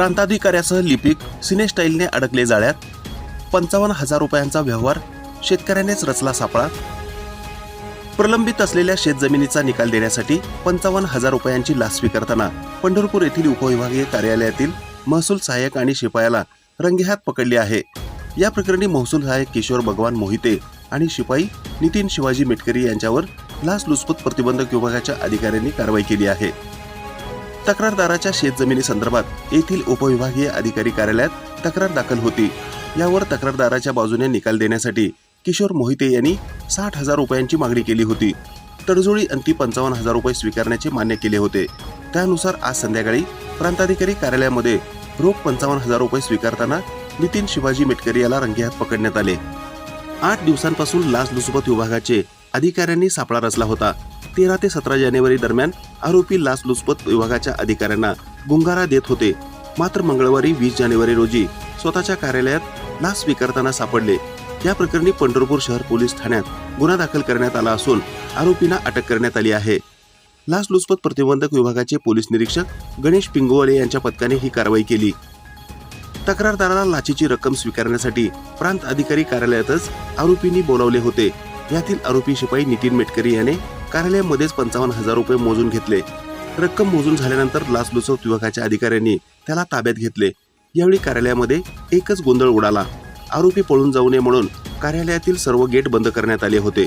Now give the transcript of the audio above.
प्रांताधिकाऱ्यासह लिपिक सिनेस्टाईलने अडकले जाळ्यात. पंचावन्न हजार रुपयांचा व्यवहार शेतकऱ्यानेच रचला सापळा. प्रलंबित असलेल्या शेतजमिनीचा निकाल देण्यासाठी पंचावन्न हजार रुपयांची लाच स्वीकारताना पंढरपूर येथील उपविभागीय कार्यालयातील महसूल सहाय्यक आणि शिपायाला रंगेहात पकडले आहे. या प्रकरणी महसूल सहाय्यक किशोर भगवान मोहिते आणि शिपाई नितीन शिवाजी मेटकरी यांच्यावर लाचलुचपत प्रतिबंधक विभागाच्या अधिकाऱ्यांनी कारवाई केली आहे. तक्रारदाराच्या शेतजमिनी संदर्भात येथील उपविभागीय अधिकारी कार्यालयात तक्रार दाखल होती. यावर तक्रारदाराच्या बाजूने निकाल देण्यासाठी किशोर मोहिते यांनी साठ हजार रुपयांची मागणी केली होती. तडजोडी अंती पंचावन्न हजार रुपये स्वीकारण्याचे मान्य केले होते. त्यानुसार आज संध्याकाळी प्रांताधिकारी कार्यालयामध्ये रोख पंचावन्न हजार रुपये स्वीकारताना नितीन शिवाजी मेटकरी याला रंगेहात पकडण्यात आले. आठ दिवसांपासून लाचलुचपत विभागाचे अधिकाऱ्यांनी सापळा रचला होता. तेरा ते सतरा जानेवारी दरम्यान आरोपी लाचलुचपत विभागाच्या अधिकाऱ्यांना गुंगारा देत होते. मात्र मंगळवारी वीस जानेवारी रोजी स्वतःच्या कार्यालयात लाच स्वीकारताना सापडले. या प्रकरणी पंढरपूर शहर पोलीस ठाण्यात गुन्हा दाखल करण्यात आला असून आरोपींना अटक करण्यात आली आहे. लाचलुचपत प्रतिबंधक विभागाचे पोलीस निरीक्षक गणेश पिंगोवाले यांच्या पथकाने ही कारवाई केली. तक्रारदाराला लाचेची रक्कम स्वीकारण्यासाठी प्रांत अधिकारी कार्यालयातच आरोपींनी बोलावले होते. यातील आरोपी शिपाई नितीन मेटकरी याने कार्यालयामध्येच पंचावन्न हजार रुपये मोजून घेतले. रक्कम मोजून झाल्यानंतर लाचलुचक विभागाच्या अधिकाऱ्यांनी त्याला ताब्यात घेतले. यावेळी कार्यालयामध्ये एकच गोंधळ उडाला. आरोपी पळून जाऊ नये म्हणून कार्यालयातील सर्व गेट बंद करण्यात आले होते.